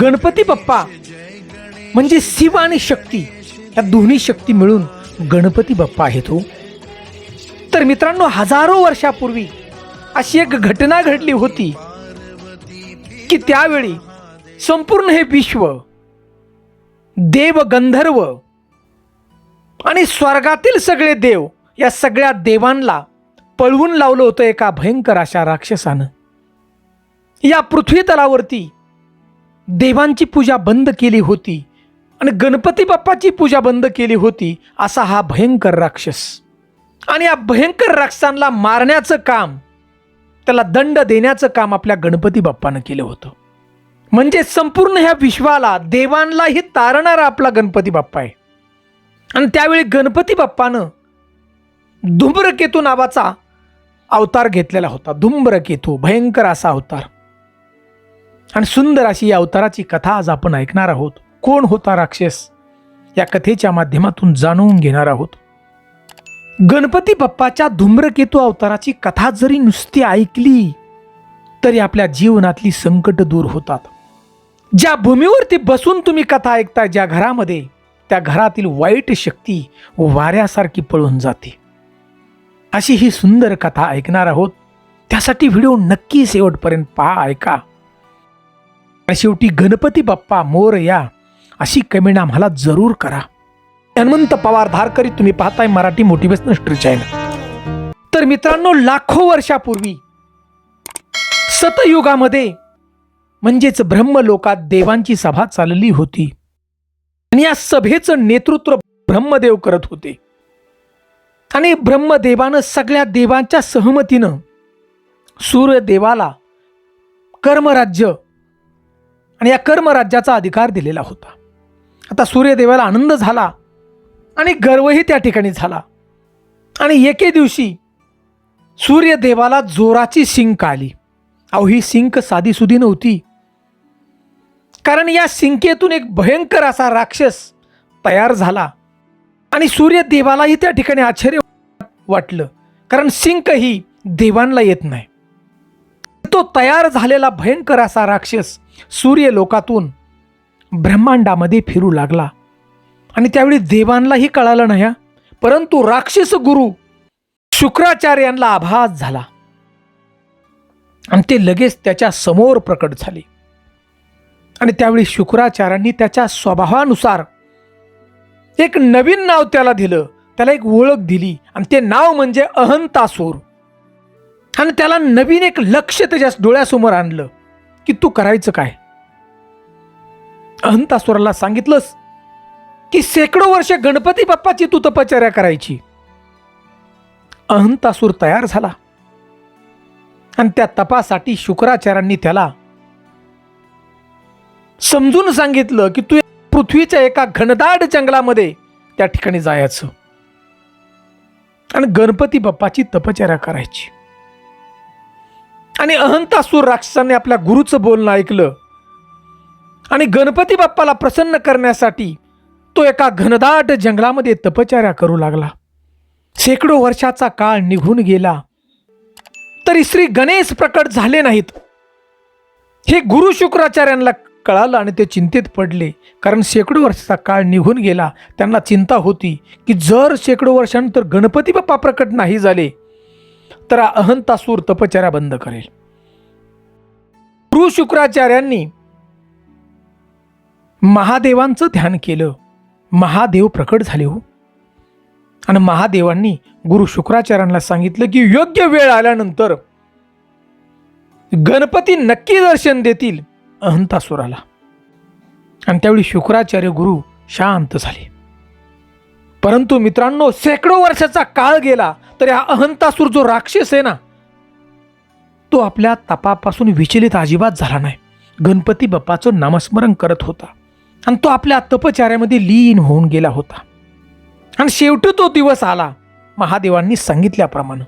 गणपती बाप्पा म्हणजे शिव आणि शक्ती. या दोन्ही शक्ती मिळून गणपती बाप्पा आहे तो हो. तर मित्रांनो हजारो वर्षापूर्वी अशी एक घटना घडली होती की त्यावेळी संपूर्ण हे विश्व देव गंधर्व आणि स्वर्गातील सगळे देव या सगळ्या देवांना पळवून लावलं होतं एका भयंकर अशा राक्षसानं. या पृथ्वी तलावरती देवांची पूजा बंद केली होती आणि गणपती बाप्पाची पूजा बंद केली होती असा हा भयंकर राक्षस. आणि या भयंकर राक्षसांना मारण्याचं काम त्याला दंड देण्याचं काम आपल्या गणपती बाप्पानं केलं होतं. म्हणजे संपूर्ण ह्या विश्वाला देवांनाही तारणारा आपला गणपती बाप्पा आहे. आणि त्यावेळी गणपती बाप्पानं धूम्रकेतू नावाचा अवतार घेतलेला होता. धूम्रकेतू भयंकर असा अवतार. आणि सुंदर अशी या अवताराची कथा आज आपण ऐकणार आहोत. कोण होता राक्षस? या कथेच्या माध्यमातून जाणून घेणार आहोत. गणपती बाप्पाच्या धूम्रकेतू अवताराची कथा जरी नुसती ऐकली तरी आपल्या जीवनातली संकट दूर होतात. ज्या भूमीवरती बसून तुम्ही कथा ऐकता ज्या घरामध्ये त्या घरातील वाईट शक्ती वाऱ्यासारखी पळून जाते. अशी ही सुंदर कथा ऐकणार आहोत. त्यासाठी व्हिडिओ नक्की शेवटपर्यंत पहा ऐका. शेवटी गणपती बाप्पा मोर या अशी कमेंट आम्हाला जरूर करा. हनुमंत पवार धारकरी तुम्ही पाहताय मराठी मोटिवेशनल स्ट्री चॅनल तर मित्रांनो लाखो वर्षापूर्वी सतयुगामध्ये म्हणजेच ब्रह्मलोकात देवांची सभा चालली होती. आणि या सभेचं नेतृत्व ब्रह्मदेव करत होते. आणि ब्रह्मदेवानं सगळ्या देवांच्या सहमतीनं सूर्यदेवाला कर्मराज्य आणि या कर्मराज्याचा अधिकार दिलेला होता. आता सूर्यदेवाला आनंद झाला आणि गर्वही त्या ठिकाणी झाला. आणि एके दिवशी सूर्यदेवाला जोराची शिंक आली. अहो ही शिंक साधीसुधी नव्हती. कारण या शिंकेतून एक भयंकर असा राक्षस तयार झाला. आणि सूर्यदेवालाही त्या ठिकाणी आश्चर्य वाटलं. कारण शिंक ही देवांना येत नाही. तो तयार झालेला भयंकर असा राक्षस सूर्य लोकातून ब्रह्मांडामध्ये फिरू लागला. आणि त्यावेळी देवांनाही कळालं नाही परंतु राक्षस गुरु शुक्राचार्यांना आभास झाला. आणि ते लगेच त्याच्यासमोर प्रकट झाले. आणि त्यावेळी शुक्राचार्यांनी त्याच्या स्वभावानुसार एक नवीन नाव त्याला दिलं. त्याला एक ओळख दिली. आणि ते नाव म्हणजे अहंतासूर. आणि त्याला नवीन एक लक्ष त्याच्या डोळ्यासमोर आणलं की तू करायचं काय? अहंतासुराला सांगितलंस की शेकडो वर्ष गणपती बाप्पाची तू तपश्चर्या करायची. अहंतासूर तयार झाला. आणि त्या तपासाठी शुक्राचार्यांनी त्याला समजून सांगितलं की तू पृथ्वीच्या एका घनदाट जंगलामध्ये त्या ठिकाणी जायचं. आणि गणपती बाप्पाची तपचर्या करायची. आणि अहंतासूर राक्षसाने आपल्या गुरुचं बोलणं ऐकलं. आणि गणपती बाप्पाला प्रसन्न करण्यासाठी तो एका घनदाट जंगलामध्ये तपचार्या करू लागला. शेकडो वर्षाचा काळ निघून गेला. तरी श्री गणेश प्रकट झाले नाहीत. हे गुरु शुक्राचार्यांना कळालं आणि ते चिंतेत पडले. कारण शेकडो वर्षाचा काळ निघून गेला. त्यांना चिंता होती की जर शेकडो वर्षानंतर गणपती बाप्पा प्रकट नाही झाले तर अहंतासूर तपचर्या बंद करेल. गुरु शुक्राचार्यांनी महादेवांचं ध्यान केलं. महादेव प्रकट झाले हो. आणि महादेवांनी गुरु शुक्राचार्यांना सांगितलं की योग्य वेळ आल्यानंतर गणपती नक्की दर्शन देतील अहंतासुराला आणि त्यावेळी शुक्राचार्य गुरु शांत झाले. परंतु मित्रांनो शेकडो वर्षाचा काळ गेला तर हा अहंतासूर जो राक्षस आहे ना तो आपल्या तपापासून विचलित अजिबात झाला नाही. गणपती बाप्पाचं नामस्मरण करत होता आणि तो आपल्या तपचार्यामध्ये लीन होऊन गेला होता. आणि शेवटी तो दिवस आला महादेवांनी सांगितल्याप्रमाणे.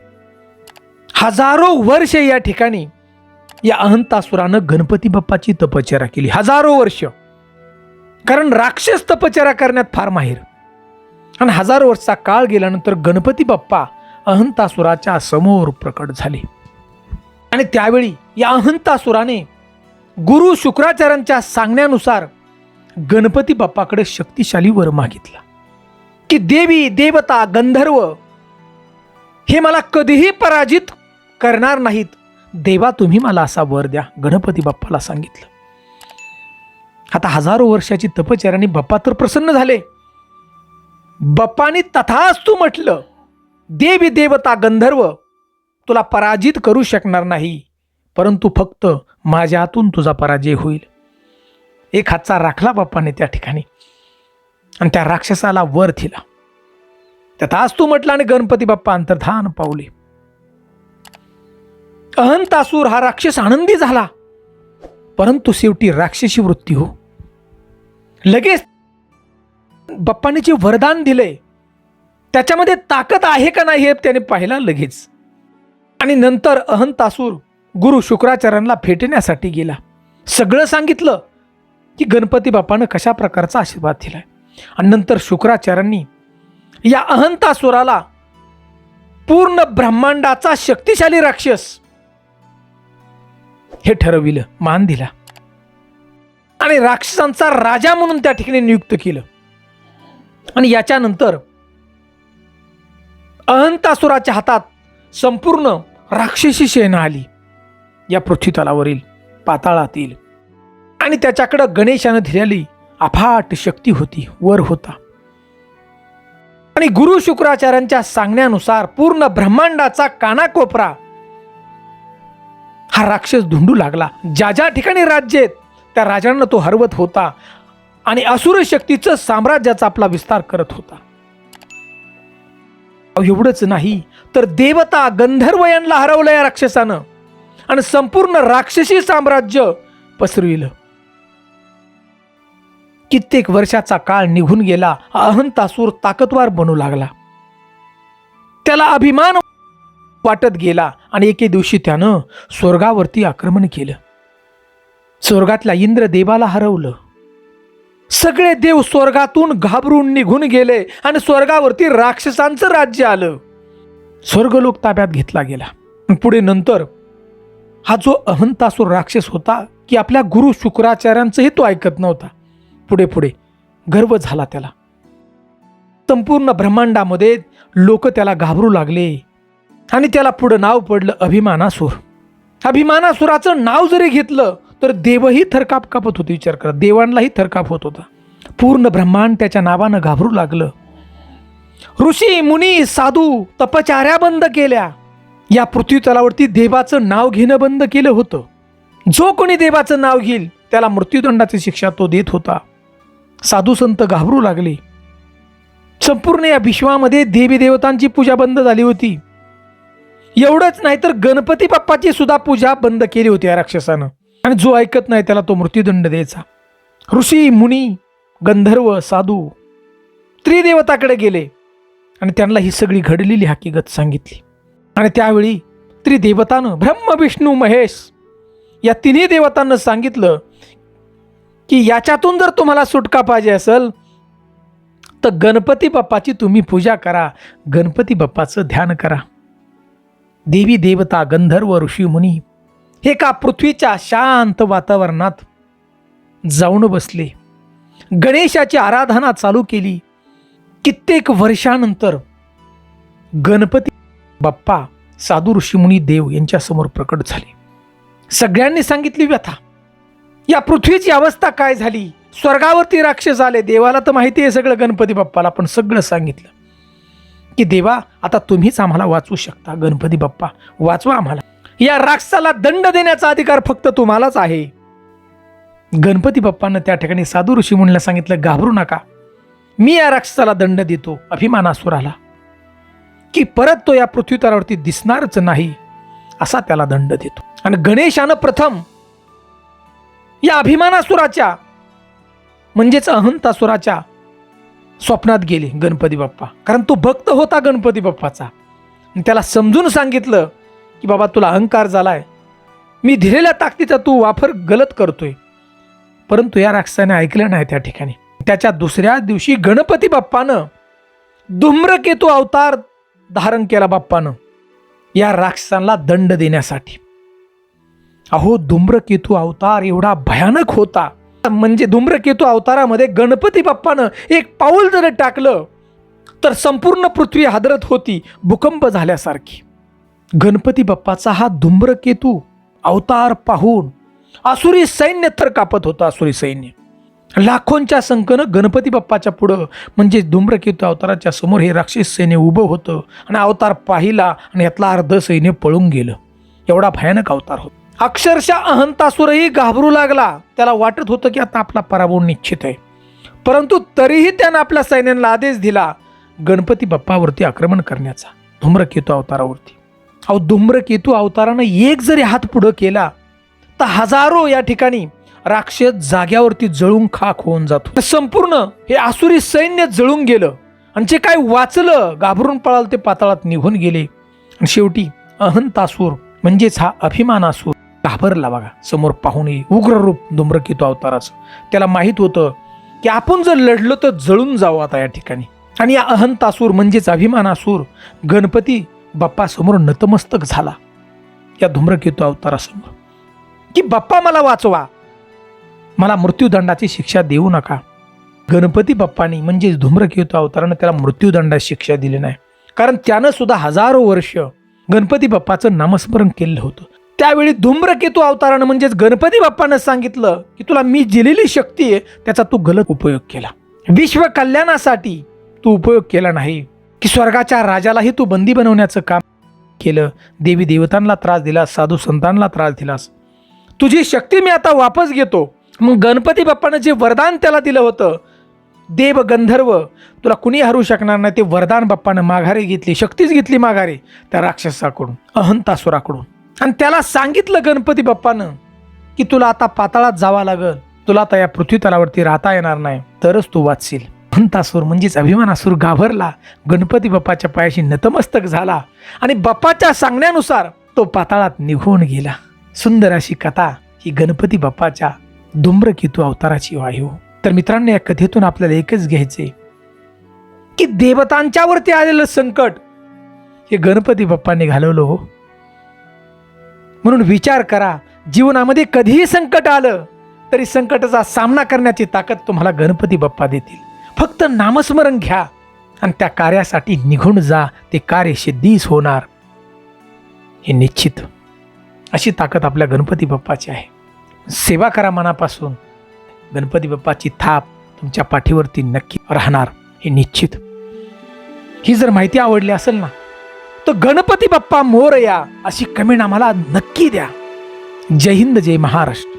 हजारो वर्ष या ठिकाणी या अहंतासुरानं गणपती बाप्पाची तपचर्या केली. हजारो वर्ष. कारण राक्षस तपचर्या करण्यात फार माहीर. आणि हजारो वर्षाचा काळ गेल्यानंतर गणपती बाप्पा अहंतासुराच्या समोर प्रकट झाले. आणि त्यावेळी या अहंतासुराने गुरु शुक्राचार्यांच्या सांगण्यानुसार गणपती बाप्पाकडे शक्तिशाली वर मागितला. की देवी देवता गंधर्व हे मला कधीही पराजित करणार नाहीत. देवा तुम्ही मला असा वर द्या गणपती बाप्पाला सांगितलं. आता हजारो वर्षाची तपचर्याने बाप्पा तर प्रसन्न झाले. बप्पानी तथास्तू म्हटलं देवी देवता गंधर्व तुला पराजित करू शकणार नाही परंतु फक्त माझ्या हातून तुझा पराजय होईल. एक हातचा राखला बाप्पाने त्या ठिकाणी आणि त्या राक्षसाला वर थिला तथास्तू म्हटलं आणि गणपती बाप्पा अंतर्धान पावले. अहंतासूर हा राक्षस आनंदी झाला परंतु शेवटी राक्षसी वृत्ती हो लगेच बाप्पाने जे वरदान दिले त्याच्यामध्ये ताकद आहे का नाही हे त्याने पाहिला लगेच. आणि नंतर अहंतासूर गुरु शुक्राचार्यांना भेटण्यासाठी गेला. सगळं सांगितलं की गणपती बाप्पानं कशा प्रकारचा आशीर्वाद दिलाय. आणि नंतर शुक्राचार्यांनी या अहंतासुराला पूर्ण ब्रह्मांडाचा शक्तिशाली राक्षस हे ठरविलं मान दिला. आणि राक्षसांचा राजा म्हणून त्या ठिकाणी नियुक्त केलं. आणि याच्यानंतर अहंतासुराच्या हातात संपूर्ण राक्षसी सेना आली. या पृथ्वीतलावरील पाताळातील. आणि त्याच्याकडं गणेशानं दिलेली अफाट शक्ती होती वर होता. आणि गुरु शुक्राचार्यांच्या सांगण्यानुसार पूर्ण ब्रह्मांडाचा कानाकोपरा हा राक्षस धुंडू लागला. ज्या ज्या ठिकाणी राज्य त्या राजांना तो हरवत होता. आणि असुर शक्तीचं साम्राज्याचा आपला विस्तार करत होता. एवढंच नाही तर देवता गंधर्व यांना हरवलं या राक्षसानं. आणि संपूर्ण राक्षसी साम्राज्य पसरविलं. कित्येक वर्षाचा काळ निघून गेला अहंतासूर ताकदवार बनू लागला. त्याला अभिमान वाटत गेला आणि एके दिवशी त्यानं स्वर्गावरती आक्रमण केलं. स्वर्गातल्या इंद्रदेवाला हरवलं. सगळे देव स्वर्गातून घाबरून निघून गेले आणि स्वर्गावरती राक्षसांचं राज्य आलं. स्वर्गलोक ताब्यात घेतला गेला. पुढे नंतर हा जो अहंतासूर राक्षस होता की आपल्या गुरु शुक्राचार्यांचंही तो ऐकत नव्हता. पुढे पुढे गर्व झाला त्याला. संपूर्ण ब्रह्मांडामध्ये लोक त्याला घाबरू लागले आणि त्याला पुढं नाव पडलं अभिमानासूर. अभिमानासुराचं नाव जरी घेतलं तर देवही थरकाप कापत होते विचार करा. देवांनाही थरकाप होत होता. पूर्ण ब्रह्मांड त्याच्या नावानं घाबरू लागलं. ऋषी मुनी साधू तपचार्या बंद केल्या. या पृथ्वी तलावरती देवाचं नाव घेणं बंद केलं होतं. जो कोणी देवाचं नाव घेईल त्याला मृत्यूदंडाची शिक्षा तो देत होता. साधू संत घाबरू लागले. संपूर्ण या विश्वामध्ये देवी देवतांची पूजा बंद झाली होती. एवढंच नाही तर गणपती बाप्पाची सुद्धा पूजा बंद केली होती या राक्षसानं. आणि जो ऐकत नाही त्याला तो मृत्यूदंड द्यायचा. ऋषी मुनी गंधर्व साधू त्रिदेवताकडे गेले आणि त्यांना ही सगळी घडलेली हकीकत सांगितली. आणि त्यावेळी त्रिदेवतानं ब्रह्म विष्णू महेश या तिन्ही देवतांना सांगितलं की याच्यातून जर तुम्हाला सुटका पाहिजे असेल तर गणपती बाप्पाची तुम्ही पूजा करा गणपती बाप्पाचं ध्यान करा. देवी देवता गंधर्व ऋषी मुनी हे का पृथ्वीच्या शांत वातावरणात जाऊन बसले? गणेशाची आराधना चालू केली. कित्येक वर्षानंतर गणपती बाप्पा साधू ऋषीमुनी देव यांच्यासमोर प्रकट झाले. सगळ्यांनी सांगितली व्यथा या पृथ्वीची अवस्था काय झाली? स्वर्गावरती राक्षस आले. देवाला तर माहिती आहे सगळं गणपती बाप्पाला पण सगळं सांगितलं. की देवा आता तुम्हीच आम्हाला वाचवू शकता. गणपती बाप्पा वाचवा आम्हाला. या राक्षसाला दंड देण्याचा अधिकार फक्त तुम्हालाच आहे. गणपती बाप्पानं त्या ठिकाणी साधू ऋषी मुनीला सांगितलं घाबरू नका. मी या राक्षसाला दंड देतो. अभिमानासुराला की परत तो या पृथ्वीतरावरती दिसणारच नाही असा त्याला दंड देतो. आणि गणेशानं प्रथम या अभिमानासुराच्या म्हणजेच अहंतासुराच्या स्वप्नात गेले गणपती बाप्पा. कारण तो भक्त होता गणपती बाप्पाचा. त्याला समजून सांगितलं की बाबा तुला अहंकार झालाय. मी दिलेल्या ताकदीचा तू वापर गलत करतोय. परंतु या राक्षसाने ऐकलं नाही त्या ठिकाणी. त्याच्या दुसऱ्या दिवशी गणपती बाप्पानं धूम्रकेतू अवतार धारण केला बाप्पानं. या राक्षसांना दंड देण्यासाठी. अहो धूम्रकेतू अवतार एवढा भयानक होता. म्हणजे धूम्रकेतू अवतारामध्ये गणपती बाप्पानं एक पाऊल जर टाकलं तर संपूर्ण पृथ्वी हादरत होती भूकंप झाल्यासारखी. गणपती बाप्पाचा हा धूम्रकेतू अवतार पाहून आसुरी सैन्य तर कापत होतं आसुरी सैन्य. लाखोंच्या संख्येनं गणपती बाप्पाच्या पुढं म्हणजे धूम्रकेतू अवताराच्या समोर हे राक्षस सैन्य उभं होतं आणि अवतार पाहिला आणि यातला अर्ध सैन्य पळून गेलं. एवढा भयानक अवतार होता. अक्षरशः अहंतासुरही घाबरू लागला. त्याला वाटत होतं की आता आपला पराभव निश्चित आहे. परंतु तरीही त्यानं आपल्या सैन्याला आदेश दिला गणपती बाप्पावरती आक्रमण करण्याचा धूम्रकेतू अवतारावरती. अहो धूम्रकेतू अवतारानं एक जरी हात पुढं केला तर हजारो या ठिकाणी राक्षस जाग्यावरती जळून खाक होऊन जातो. संपूर्ण हे आसुरी सैन्य जळून गेलं. आणि जे काय वाचलं घाबरून पळाल ते पाताळात निघून गेले. आणि शेवटी अहंतासूर म्हणजेच हा अभिमानासूर घाबरला बघा. समोर पाहून उग्र रूप धूम्रकेतू अवताराचं. त्याला माहीत होतं की आपण जर लढलो तर जळून जाऊ आता या ठिकाणी. आणि या अहंतासूर म्हणजेच अभिमानासूर गणपती बाप्पासमोर नतमस्तक झाला. या धूम्रकेतू अवतारासमोर. की बाप्पा मला वाचवा. मला मृत्यूदंडाची शिक्षा देऊ नका. गणपती बाप्पानी म्हणजेच धूम्रकेतू अवतारानं त्याला मृत्यूदंडाची शिक्षा दिली नाही. कारण त्यानं सुद्धा हजारो वर्ष गणपती बाप्पाचं नामस्मरण केलं होतं. त्यावेळी धूम्रकेतू अवतारानं म्हणजेच गणपती बाप्पानं सांगितलं की तुला मी दिलेली शक्ती आहे त्याचा तू गलत उपयोग केला. विश्व कल्याणासाठी तू उपयोग केला नाही. की स्वर्गाच्या राजालाही तू बंदी बनवण्याचं काम केलं. देवी देवतांना त्रास दिलास साधू संतांना त्रास दिलास. तुझी शक्ती मी आता वापस घेतो. मग गणपती बाप्पानं जे वरदान त्याला दिलं होतं देव गंधर्व तुला कुणी हरू शकणार नाही ते वरदान बाप्पानं माघारी घेतली शक्तीच घेतली माघारी त्या राक्षसाकडून अहंतासुराकडून. आणि त्याला सांगितलं गणपती बाप्पानं की तुला आता पाताळात जावं लागल तुला आता या पृथ्वी तलावरती राहता येणार नाही तरच तू वाचशील. पंतासूर म्हणजेच अभिमानासूर घाबरला. गणपती बाप्पाच्या पायाशी नतमस्तक झाला. आणि बाप्पाच्या सांगण्यानुसार तो पाताळात निघून गेला. सुंदर अशी कथा ही गणपती बाप्पाच्या धूम्रकेतू अवताराची वायू हो. तर मित्रांनो या कथेतून आपल्याला एकच घ्यायचे की देवतांच्यावरती आलेलं संकट हे गणपती बाप्पाने घालवलं हो. म्हणून विचार करा जीवनामध्ये कधीही संकट आलं तरी संकटाचा सामना करण्याची ताकद तुम्हाला गणपती बाप्पा देतील. फक्त नामस्मरण घ्या आणि त्या कार्यासाठी निघून जा ते कार्य सिद्धीच होणार. हे निश्चित अशी ताकद आपल्या गणपती बाप्पाची आहे. सेवा करा मनापासून. गणपती बाप्पाची थाप तुमच्या पाठीवरती नक्की राहणार हे निश्चित. ही जर माहिती आवडली असेल ना तर गणपती बाप्पा मोरया अशी कमेंट आम्हाला नक्की द्या. जय हिंद जय महाराष्ट्र.